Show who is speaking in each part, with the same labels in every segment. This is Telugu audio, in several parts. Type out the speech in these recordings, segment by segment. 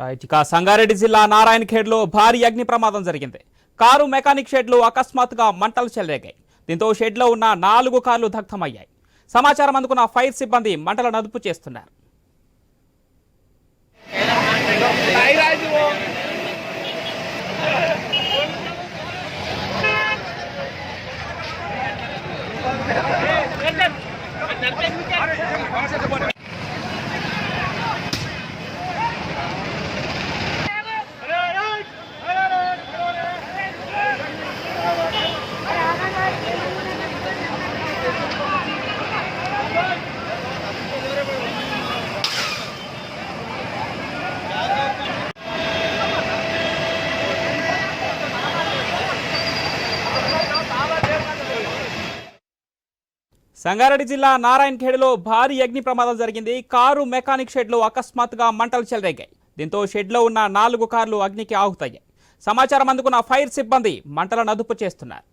Speaker 1: రైట్ ఇక సంగారెడ్డి జిల్లా నారాయణఖేడ్లో భారీ అగ్ని ప్రమాదం జరిగింది కారు మెకానిక్ షెడ్లు అకస్మాత్తుగా మంటలు చెలరేగాయి దీంతో షెడ్లో ఉన్న నాలుగు కార్లు దగ్ధమయ్యాయి సమాచారం అందుకున్న ఫైర్ సిబ్బంది మంటలను అదుపు చేస్తున్నారు సంగారెడ్డి జిల్లా నారాయణఖేడ్లో భారీ అగ్ని ప్రమాదం జరిగింది. కారు మెకానిక్ షెడ్లో అకస్మాత్తుగా మంటలు చెలరేగాయి. దీంతో షెడ్లో ఉన్న నాలుగు కార్లు అగ్నికి ఆగుతాయి సమాచారం అందుకున్న ఫైర్ సిబ్బంది మంటలను అదుపు చేస్తున్నారు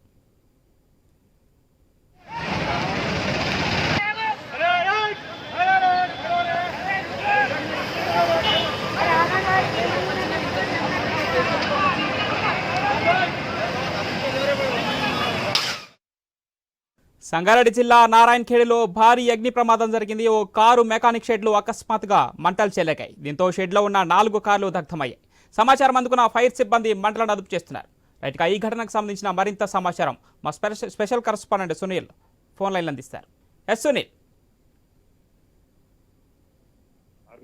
Speaker 1: సంగారెడ్డి జిల్లా నారాయణఖేడ్లో భారీ అగ్ని ప్రమాదం జరిగింది. ఓ కారు మెకానిక్ షెడ్లు అకస్మాత్తుగా మంటలు చెల్లకాయి దీంతో షెడ్లో ఉన్న నాలుగు కార్లు దగ్ధమయ్యాయి. సమాచారం అందుకున్న ఫైర్ సిబ్బంది మంటలను అదుపు చేస్తున్నారు. రైట్గా ఈ ఘటనకు సంబంధించిన మరింత సమాచారం మా special special correspondent Sunil phone line అందిస్తారు. ఎస్ సునీల్.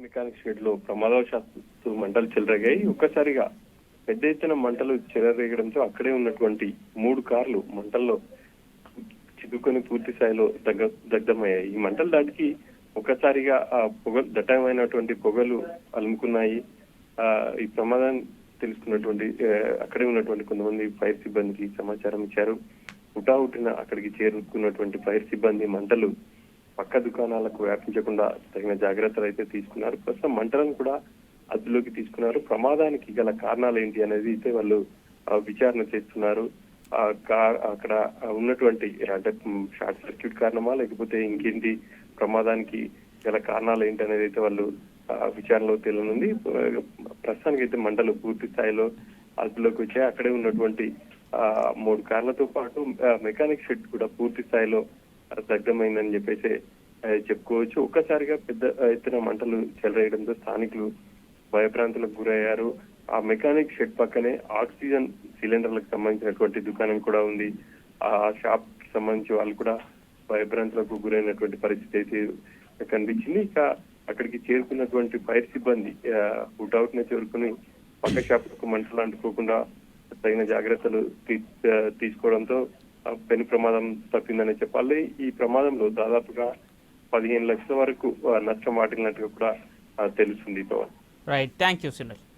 Speaker 2: మెకానిక్ షెడ్లో ప్రమాదవశాత్తు మంటలు చెలరేగాయి ఒక్కసారిగా పెద్ద ఎత్తున మంటలు చెలరేగడంతో అక్కడే ఉన్నటువంటి మూడు కార్లు మంటల్లో చిక్కుకొని పూర్తి స్థాయిలో దగ్గ దగ్ధమయ్యాయి. ఈ మంటల దాటికి ఒక్కసారిగా ఆ పొగ దట్టమైనటువంటి పొగలు అలుముకున్నాయి. ఆ ఈ ప్రమాదాన్ని తెలుసుకున్నటువంటి అక్కడే ఉన్నటువంటి కొంతమంది ఫైర్ సిబ్బందికి సమాచారం ఇచ్చారు. హుటాహుటిన అక్కడికి చేరుకున్నటువంటి ఫైర్ సిబ్బంది మంటలు పక్క దుకాణాలకు వ్యాపించకుండా తగిన జాగ్రత్తలు అయితే తీసుకున్నారు. ప్రస్తుతం మంటలను కూడా అదుపులోకి తీసుకున్నారు. ప్రమాదానికి గల కారణాలు ఏంటి అనేది అయితే వాళ్ళు విచారణ చేస్తున్నారు. అక్కడ ఉన్నటువంటి అంటే షార్ట్ సర్క్యూట్ కారణమా లేకపోతే ఇంకేంటి ప్రమాదానికి గల కారణాలు ఏంటి అనేది అయితే వాళ్ళు ఆ, విచారణలో తేలనుంది. ప్రస్తుతానికి అయితే మంటలు పూర్తి స్థాయిలో అదుపులోకి వచ్చాయి. అక్కడే ఉన్నటువంటి ఆ మూడు కార్లతో పాటు మెకానిక్ షెడ్ కూడా పూర్తి స్థాయిలో దగ్ధమైందని చెప్పేసి చెప్పుకోవచ్చు. ఒక్కసారిగా పెద్ద ఎత్తున మంటలు చెలరేయడంతో స్థానికులు భయభ్రాంతులకు గురయ్యారు. ఆ మెకానిక్ షెడ్ పక్కనే ఆక్సిజన్ సిలిండర్లకు సంబంధించినటువంటి దుకాణం కూడా ఉంది. ఆ షాప్కి సంబంధించి వాళ్ళు కూడా భయభ్రాంతులకు గురైనటువంటి పరిస్థితి అయితే కనిపించింది. ఇక అక్కడికి చేరుకున్నటువంటి ఫైర్ సిబ్బంది హుటౌట్ నే చేరుకుని పక్క షాప్ మంటలు అంటుకోకుండా తగిన జాగ్రత్తలు తీ- తీసుకోవడంతో పెను ప్రమాదం తప్పిందని చెప్పాలి. ఈ ప్రమాదంలో దాదాపుగా పదిహేను లక్షల వరకు నష్టం వాటిల్లినట్టుగా కూడా తెలుస్తుంది Pavan.
Speaker 1: Right thank you Sunil